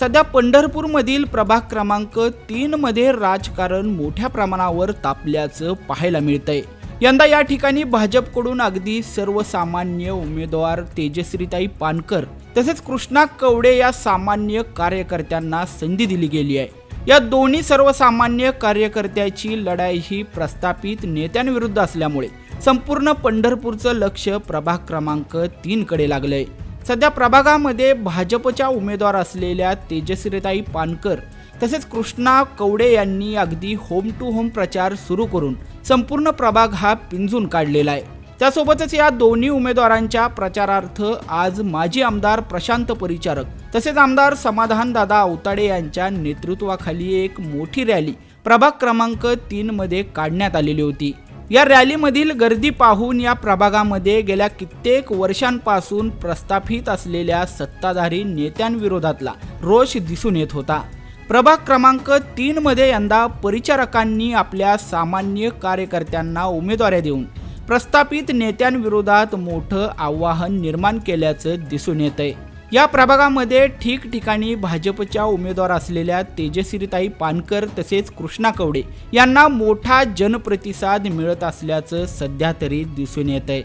सध्या पंढरपूरमधील प्रभाग क्रमांक तीनमध्ये राजकारण मोठ्या प्रमाणावर तापल्याचं पाहायला मिळतंय. यंदा या ठिकाणी भाजपकडून अगदी सर्वसामान्य उमेदवार तेजश्रीताई पानकर तसेच कृष्णा कवडे या सामान्य कार्यकर्त्यांना संधी दिली गेली आहे. या दोन्ही सर्वसामान्य कार्यकर्त्याची लढाई ही प्रस्थापित नेत्यांविरुद्ध असल्यामुळे संपूर्ण पंढरपूरचं लक्ष प्रभाग क्रमांक तीनकडे लागलं लागलंय. सध्या प्रभागामध्ये भाजपच्या उमेदवार असलेल्या तेजश्रीताई पानकर तसेच कृष्णा कवडे यांनी अगदी होम टू होम प्रचार सुरू करून संपूर्ण प्रभाग हा पिंजून काढलेला आहे. त्यासोबतच या दोन्ही उमेदवारांच्या प्रचारार्थ आज माजी आमदार प्रशांत परिचारक तसेच आमदार समाधानदादा अवताडे यांच्या नेतृत्वाखाली एक मोठी रॅली प्रभाग क्रमांक तीन मध्ये काढण्यात आलेली होती. या रॅलीमधील गर्दी पाहून या प्रभागामध्ये गेल्या कित्येक वर्षांपासून प्रस्थापित असलेल्या सत्ताधारी नेत्यांविरोधातला रोष दिसून येत होता. प्रभाग क्रमांक तीन मध्ये यंदा परिचारकांनी आपल्या सामान्य कार्यकर्त्यांना उमेदवाऱ्या देऊन प्रस्थापित नेत्यांविरोधात मोठं आव्हान निर्माण केल्याचं दिसून येत आहे या प्रभागामध्ये ठिकठिकाणी भाजपच्या उमेदवार असलेल्या तेजश्रीताई पानकर तसेच कृष्णा कवडे यांना मोठा जनप्रतिसाद मिळत असल्याचं सध्या तरी दिसून येत आहे